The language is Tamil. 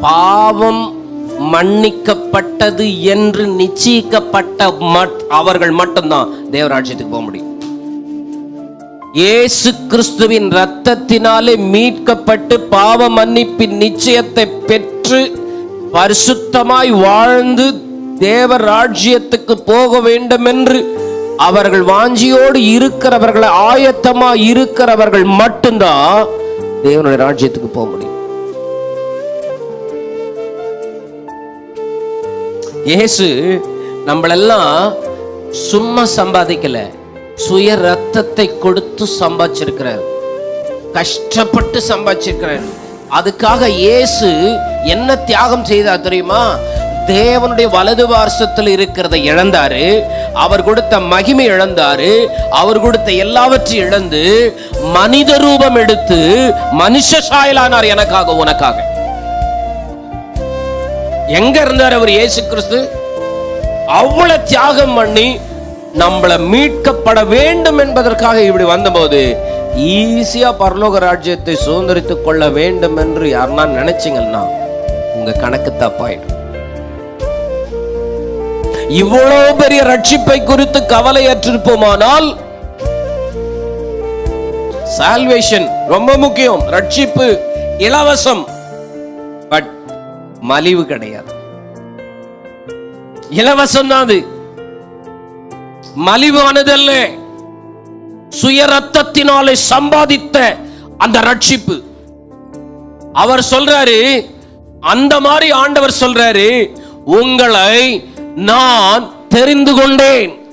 பாவம் மன்னிக்கப்பட்டது என்று நிச்சயிக்கப்பட்ட மட்- அவர்கள் மட்டும்தான் தேவராஜ்யத்துக்கு போக முடியும். இயேசு கிறிஸ்துவின் ரத்தத்தினாலே மீட்கப்பட்டு பாவ மன்னிப்பின் நிச்சயத்தை பெற்று பரிசுத்தமாய் வாழ்ந்து தேவ ராஜ்யத்துக்கு போக வேண்டும் என்று அவர்கள் வாஞ்சியோடு இருக்கிறவர்கள் ஆயத்தமா இருக்கிறவர்கள் மட்டும்தான் தேவனுடைய ராஜ்யத்துக்கு போக முடியும். இயேசு நம்மளெல்லாம் சும்மா சம்பாதிக்கல சுய ரத்தத்தை கொடுத்து சம்பாதிச்சிருக்கிறார். கஷ்டப்பட்டு சம்பாதிச்சிருக்கிறார். அதுக்காக இயேசு என்ன தியாகம் செய்தார் தெரியுமா? தேவனுடைய வலது வாரசத்தில் இருக்கிறத இழந்தாரு அவர் கொடுத்த மகிமை இழந்தாரு அவர் கொடுத்த எல்லாவற்றையும் இழந்து மனித ரூபம் எடுத்து மனுஷ சாயலானார் எனக்காக உனக்காக. எங்க இருந்தார் அவர்? இயேசு கிறிஸ்து. அவ்வளவு தியாகம் பண்ணி நம்மளை மீட்கப்பட வேண்டும் என்பதற்காக இப்படி வந்தபோது ஈஸியா பரலோக ராஜ்யத்தை சுதந்திரித்துக் கொள்ள வேண்டும் என்று யாருன்னா நினைச்சீங்கன்னா உங்க கணக்கு தப்பாயிடும். இவ்வளவு பெரிய ரட்சிப்பை குறித்து கவலையற்றிருப்போமானால் சால்வேஷன் ரொம்ப முக்கியம். ரட்சிப்பு இலவசம். பட் மலிவு கிடையாது. இலவசம் தான் அது மலிவானதல்ல. சுய ரத்தத்தினாலே சம்பாதித்த அந்த ரட்சிப்பு. அவர் சொல்றாரு அந்த மாதிரி ஆண்டவர் சொல்றாரு உங்களை நான் தெரிந்து கொண்டேன்.